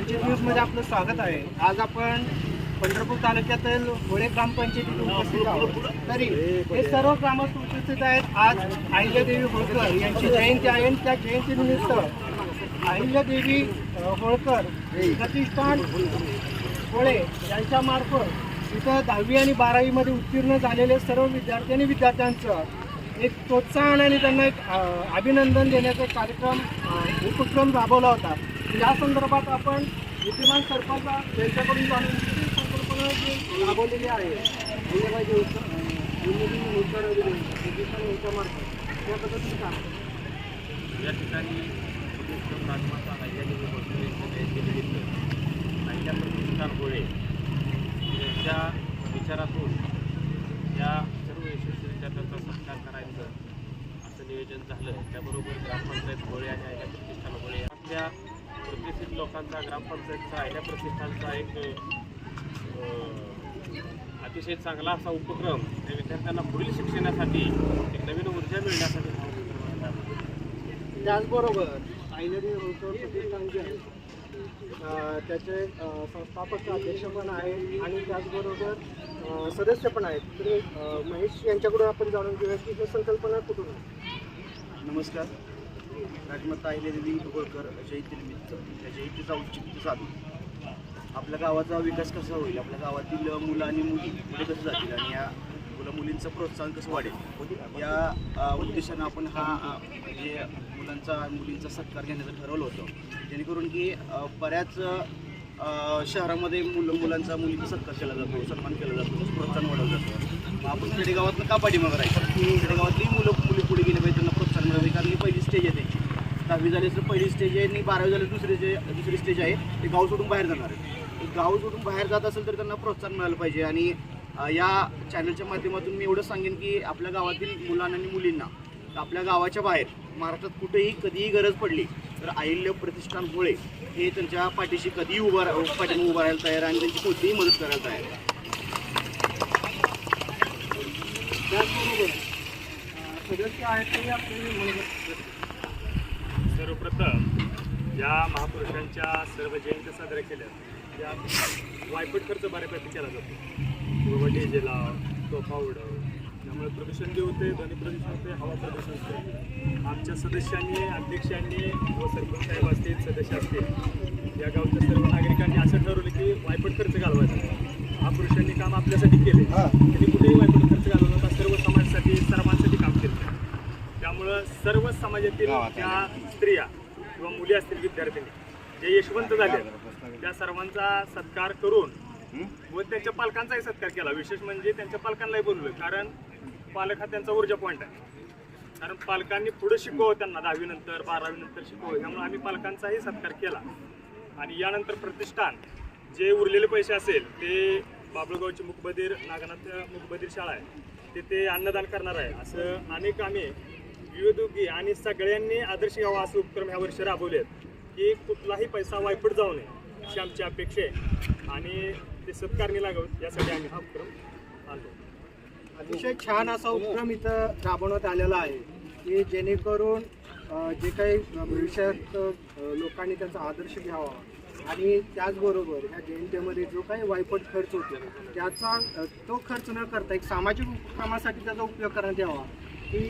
वंचित न्यूजमध्ये आपलं स्वागत आहे. आज आपण पंढरपूर तालुक्यातील होळे ग्रामपंचायतीत उपस्थित आहोत. तरी हे सर्व ग्रामस्थ उपस्थित आहेत. आज अहिल्यादेवी होळकर यांची जयंती आहे आणि त्या जयंतीनिमित्त अहिल्यादेवी होळकर प्रतिष्ठान होळे यांच्यामार्फत इथं दहावी आणि बारावीमध्ये उत्तीर्ण झालेले सर्व विद्यार्थी आणि विद्यार्थ्यांचं एक प्रोत्साहन आणि त्यांना एक अभिनंदन देण्याचा कार्यक्रम उपक्रम राबवला होता. या संदर्भात आपण विद्यमान सरपंच यांच्याकडून जाणून घेऊ की संकल्पना जी राबवलेली आहे अहिल्याबाई होळकर, अ, अहिल्यादेवी यांच्यामार्फत या ठिकाणी पुरुषोत्तम राजमाता अहिल्यादेवी होळकर यांच्या जयंतीनिमित्त अहिल्या यांच्या विचारातून या सर्व यशस्वी विद्यार्थ्यांचा सत्कार करायचं असं नियोजन झालं. त्याबरोबर ग्रामपंचायत गोळे आणि अहिल्या प्रतिष्ठान गोळे आपल्या प्रतिष्ठित लोकांचा ग्रामपंचायतचा अहिल्या प्रतिष्ठानचा एक अतिशय चांगला असा उपक्रम त्या विद्यार्थ्यांना पुढील शिक्षणासाठी एक नवीन ऊर्जा मिळण्यासाठी हा त्याचबरोबर होळकर प्रतिष्ठान जे आहे त्याचे संस्थापक अध्यक्ष पण आहेत आणि त्याचबरोबर सदस्य पण आहेत. तर महेश यांच्याकडून आपण जाणून घेऊया की ही संकल्पना कुठून आहे नमस्कार. राजमाता अहिल्यादेवी होळकर जयंतीनिमित्त त्या जयंतीचा औचित्य साधून आपल्या गावाचा विकास कसा होईल? आपल्या गावातील मुलं आणि मुली पुढे कसं जातील? आणि या मुलं मुलींचं प्रोत्साहन कसं वाढेल? या उद्देशानं आपण हा म्हणजे मुलांचा मुलींचा सत्कार घेण्याचं ठरवलं होतं. जेणेकरून की बऱ्याच शहरामध्ये मुलं मुलांचा मुलींचा सत्कार केला जातो सन्मान केला जातो प्रोत्साहन वाढवलं जातं. मग आपण खेडेगावातनं का पाठीमागं राहायचं. खेडेगावातली मुलं मुली पुढे गेले पाहिजे त्यांना प्रोत्साहन मिळावे कारण ही पहिली स्टेज आहे त्यांची. दहावी झाली तर पहिली स्टेज आहे आणि बारावी झाली दुसरी जे दुसरी स्टेज आहे. ते गाव सोडून बाहेर जाणार आहे. गाव सोडून बाहेर जात असेल तर त्यांना प्रोत्साहन मिळालं पाहिजे. आणि या चॅनलच्या माध्यमातून मी एवढं सांगेन की आपल्या गावातील मुलांना आणि मुलींना आपल्या गावाच्या बाहेर महाराष्ट्रात कुठेही कधीही गरज पडली तर अहिल्य प्रतिष्ठानमुळे हे त्यांच्या पाठीशी कधीही उभा रा- पाठीमागे उभा राहायला तयार आहे आणि त्यांची कोणतीही मदत करायला तयार आहे त्याचबरोबर अ, सदस्य आहेत ते सर्वप्रथम या महापुरुषांच्या सर्व जयंती साजऱ्या केल्या त्या वायपट खर्च बऱ्यापैकी केला जातो. बाबा डीजे लाव तोफा उडव त्यामुळे प्रदूषण जे होते ध्वनी प्रदूषण होते हवा प्रदूषण होते. आमच्या सदस्यांनी अध्यक्षांनी व सरपंच साहेब असतील सदस्य असतील या गावच्या सर्व नागरिकांनी असं ठरवलं की वायपट खर्च घालवायचा महापुरुषांनी काम आपल्यासाठी केले त्यांनी कुठेही वायपट खर्च घालवला नव्हता सर्व समाजासाठी सर्वांसाठी काम केलं त्यामुळं सर्व समाजातील ज्या स्त्रिया किंवा मुली असतील विद्यार्थिनी जे यशवंत झाले त्या सर्वांचा सत्कार करून व त्यांच्या पालकांचाही सत्कार केला. विशेष म्हणजे त्यांच्या पालकांनाही बोलवलं कारण पालक हा त्यांचा ऊर्जा पॉईंट आहे. कारण पालकांनी पुढे शिकवावं त्यांना दहावीनंतर बारावीनंतर शिकवावं त्यामुळे आम्ही पालकांचाही सत्कार केला. आणि यानंतर प्रतिष्ठान जे उरलेले पैसे असेल ते बाबळगावची मुकबधीर नागनाथ मुकबधीर शाळा आहे तिथे अन्नदान करणार आहे. असं अनेक आम्ही विविधोगी आणि सगळ्यांनी आदर्श घ्यावा असं उपक्रम ह्या वर्षी राबवले आहेत की कुठलाही पैसा वायपट जाऊ नये अशी आमची अपेक्षा आहे. आणि ते सत्कारणी लागावं यासाठी आम्ही हा उपक्रम आणलो अतिशय छान असा उपक्रम इथं राबवण्यात आलेला आहे की जेणेकरून जे काही भविष्यात लोकांनी त्यांचा आदर्श घ्यावा. आणि त्याचबरोबर ह्या जयंतीमध्ये जो काही वायपट खर्च होतो त्याचा तो खर्च न करता एक सामाजिक उपक्रमासाठी त्याचा उपयोग करण्यात यावा. ही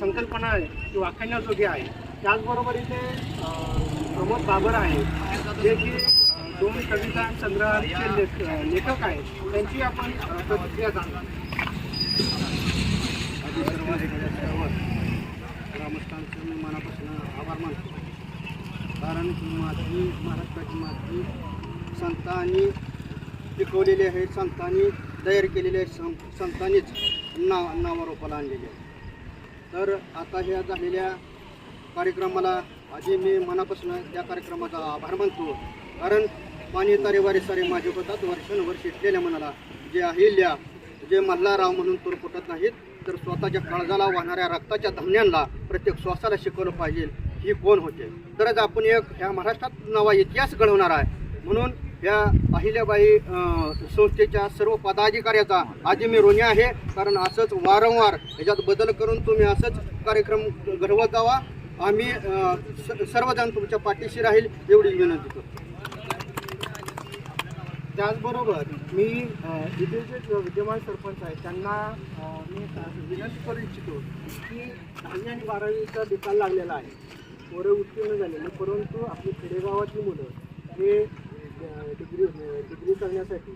संकल्पना आहे ती वाखाणण्याजोगी आहे. त्याचबरोबर इथे प्रमोद बाबर आहे जे की दोन कविता संग्रहाचे लेख लेखक आहेत. त्यांची आपण प्रतिक्रिया जाणून आधी सर्व ग्रामस्थांचं मी मनापासून आभार मानतो. कारण की माती महाराष्ट्राची माती संतांनी पिकवलेली आहे संतांनी तयार केलेली आहे सं संतांनीच नाव नावारोपाला आणलेली आहे. तर आता ह्या झालेल्या कार्यक्रमाला आधी मी मनापासून त्या कार्यक्रमाचा आभार मानतो. कारण पाणी तारे वारे सारे माझे होतात वर्षानुवर्ष इटलेल्या मनाला. जे अहिल्या जे मल्हारराव म्हणून तोर फुटत नाहीत तर स्वतःच्या काळजाला वाहणाऱ्या रक्ताच्या धमन्यांना प्रत्येक श्वासाला शिकवलं पाहिजे ही कोण होते? तरच आपण एक ह्या महाराष्ट्रात नवा इतिहास घडवणार आहे. म्हणून या अहिल्याबाई संस्थेच्या सर्व पदाधिकाऱ्याचा आधी मी ऋणी आहे. कारण असंच वारंवार ह्याच्यात बदल करून तुम्ही असंच कार्यक्रम घडवत जावा. आम्ही स- सर्वजण तुमच्या पाठीशी राहील एवढी विनंती करतो. त्याचबरोबर मी इथे जे विद्यमान सरपंच आहेत त्यांना मी विनंती करू इच्छितो की दहावी आणि बारावीचा निकाल लागलेला आहे. पोरं उत्तीर्ण झालेले परंतु आपली खेडेगावातली मुलं हे डिग्री डिग्री करण्यासाठी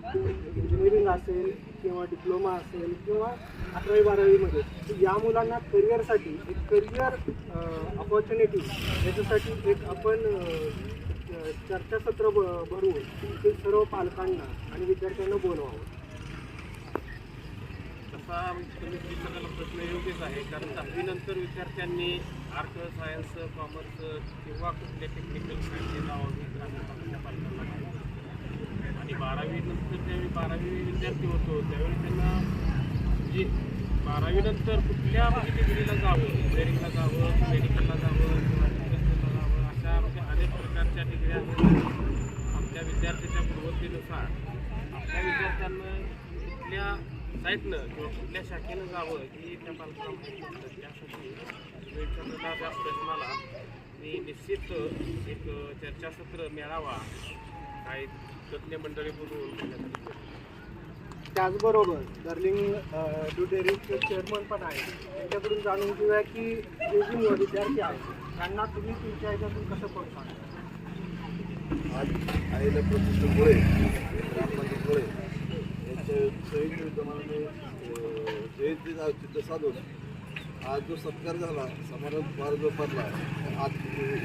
इंजिनिअरिंग असेल किंवा डिप्लोमा असेल किंवा अकरावी बारावीमध्ये तर या मुलांना करिअरसाठी एक करिअर ऑपॉर्च्युनिटी याच्यासाठी एक आपण चर्चासत्र ब भरवून ते सर्व पालकांना आणि विद्यार्थ्यांना बोलवावं. तसा तुम्ही विचारलेला प्रश्न योग्यच आहे. कारण दहावीनंतर विद्यार्थ्यांनी आर्ट सायन्स कॉमर्स किंवा कुठल्या टेक्निकल सायन्सचे लावावी ग्रामीण भागातल्या पालकांना विद्यार्थी बारावीनंतर ज्यावेळी बारावी विद्यार्थी होतो त्यावेळी त्यांना म्हणजे बारावीनंतर कुठल्या म्हणजे डिग्रीला जावं इंजिनिअरिंगला जावं मेडिकलला जावं किंवा जावं अशा म्हणजे अनेक प्रकारच्या डिग्र्या आमच्या विद्यार्थ्याच्या प्रवृत्तीनुसार आपल्या विद्यार्थ्यांना कुठल्या साईटनं किंवा कुठल्या शाखेनं जावं ही त्या पालकांना त्यासाठी तुम्ही त्या प्रश्नाला मी निश्चित एक चर्चासत्र मेळावा काही तज्ज्ञ मंडळी करतो. त्याचबरोबर दर्लिंग डू डेअरीचे चेअरमन पण आहे त्यांच्याकडून जाणून घेऊया की जे जे विद्यार्थी आहेत त्यांना तुम्ही तुमच्या ह्याच्यातून कसं प्रोत्साहन आज आईला प्रतिष्ठित गोळे ग्रामपंचायत गोळे यांच्या संयुक्त विद्यमानाने जयंतीचा औचित्य साधून आज जो सत्कार झाला समारंभ पार जो पडला आज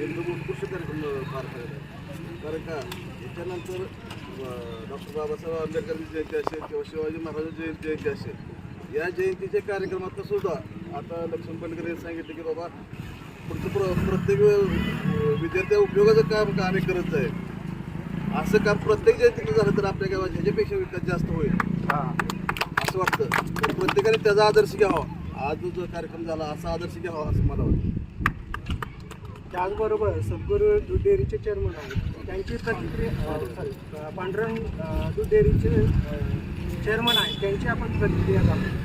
एकदम उत्कृष्ट कार्यक्रम पार पडला. कारण का याच्यानंतर डॉक्टर बाबासाहेब आंबेडकरांची जयंती असेल किंवा शिवाजी महाराजांची जयंती जयंती असेल या जयंतीच्या कार्यक्रमात सुद्धा आता लक्ष्मण पटकर यांनी सांगितलं की बाबा पुढचं प्र प्रत्येक विद्यार्थ्या उपयोगाचं काम का आम्ही करत आहे असं काम प्रत्येक जयंतीला झालं तर आपल्या गावात ह्याच्यापेक्षा विकास जास्त होईल. असं वाटतं. तर प्रत्येकाने त्याचा आदर्श घ्यावा. आज जो कार्यक्रम झाला असा आदर्श घ्यावा असं मला वाटतं. त्याचबरोबर सद्गुरू दूध डेअरीचे चेअरमन आहेत. त्यांची प्रतिक्रिया अ, पांढरंग दूध डेअरीचे चेअरमन आहेत. त्यांची आपण प्रतिक्रिया जाणून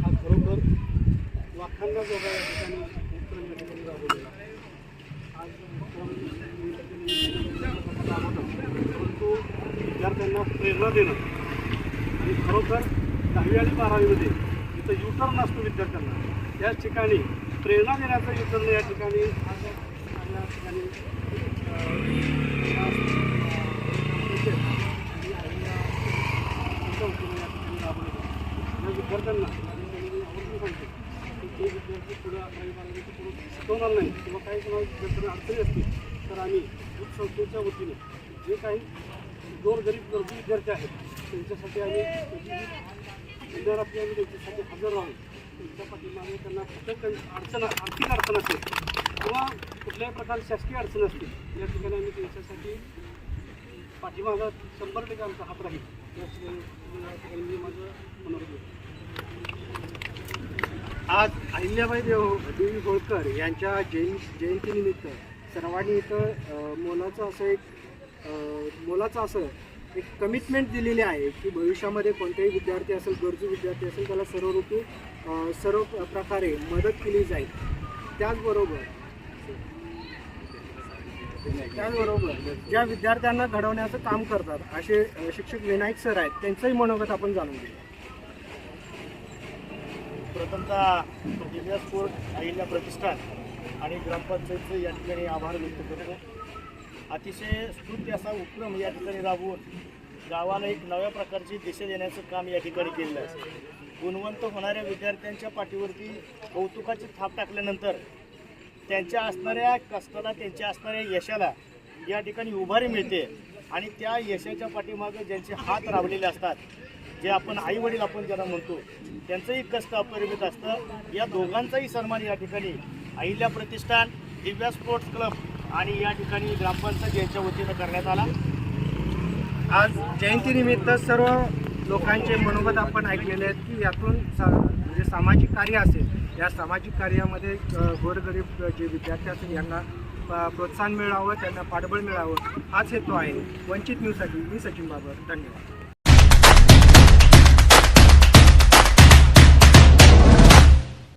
हा खरोखर लाखांना जोगा या ठिकाणी उपक्रम या ठिकाणी राबवलेला आहे. आज उपक्रम राबवतात. परंतु विद्यार्थ्यांना प्रेरणा देणं आणि खरोखर दहावी आणि बारावीमध्ये जिथं युटर्न असतो विद्यार्थ्यांना या ठिकाणी प्रेरणा देण्याचं युटर्न या ठिकाणी आज या ठिकाणी अं, या, विद्यार्थ्यांना आणि या तुमचा उपक्रम या ठिकाणी राबवलेला आहे. या विद्यार्थ्यांना आणि त्यांनी आवर्जून सांगतो विद्यार्थी पुढं अकरावी शिकवणार नाही किंवा काही कोणाला अडचणी असतील तर आम्ही दूध संस्थेच्या वतीने जे काही गोरगरीब गरजू विद्यार्थी आहेत त्यांच्यासाठी आम्ही विद्यार्थी आम्ही त्यांच्यासाठी हजर राहून त्यांच्या पाठीमागे त्यांना कुठं अडचण आर्थिक अडचण असेल किंवा कुठल्याही प्रकारची शासकीय अडचण असतील या ठिकाणी आम्ही त्यांच्यासाठी पाठीमागं शंभर टक्के आमचा हात राहील या ठिकाणी या ठिकाणी मी माझं मनोरंजन आज अहिल्याबाई देव देवी होळकर यांच्या जयं जयंतीनिमित्त सर्वांनी इथं मोलाचं असं एक मोलाचं असं एक कमिटमेंट दिलेली आहे की भविष्यामध्ये कोणताही विद्यार्थी असेल गरजू विद्यार्थी असेल त्याला सर्व ऋतू सर्व प्रकारे मदत केली जाईल. त्याचबरोबर त्याचबरोबर ज्या विद्यार्थ्यांना घडवण्याचं काम करतात असे शिक्षक विनायक सर आहेत त्यांचंही मनोगत आपण जाणून घेऊ. प्रथमतः दिव्या स्पोर्ट अहिल्या प्रतिष्ठान आणि ग्रामपंचायतचं या ठिकाणी आभार व्यक्त करतो. अतिशय स्तुत्य असा उपक्रम या ठिकाणी राबवून गावाला एक नव्या प्रकारची दिशा देण्याचं काम या ठिकाणी केलेलं आहे. गुणवंत होणाऱ्या विद्यार्थ्यांच्या पाठीवरती कौतुकाची थाप टाकल्यानंतर त्यांच्या असणाऱ्या कष्टाला त्यांच्या असणाऱ्या यशाला या ठिकाणी उभारी मिळते आणि त्या यशाच्या पाठीमागं ज्यांचे हात राबलेले असतात जे आपण आई वडील आपण ज्यांना म्हणतो त्यांचंही कष्ट अपरिमित असतं. या दोघांचाही सन्मान या ठिकाणी अहिल्या प्रतिष्ठान दिव्या स्पोर्ट्स क्लब आणि या ठिकाणी ग्रामपंचायत यांच्या वतीनं करण्यात आला. आज जयंतीनिमित्त सर्व लोकांचे मनोगत आपण ऐकलेले आहेत की यातून सा म्हणजे सामाजिक कार्य असेल या सामाजिक कार्यामध्ये गोरगरीब जे विद्यार्थी असतील यांना प्रोत्साहन मिळावं त्यांना पाठबळ मिळावं हाच हेतू आहे. वंचित न्यूजसाठी मी सचिन बाबर. धन्यवाद.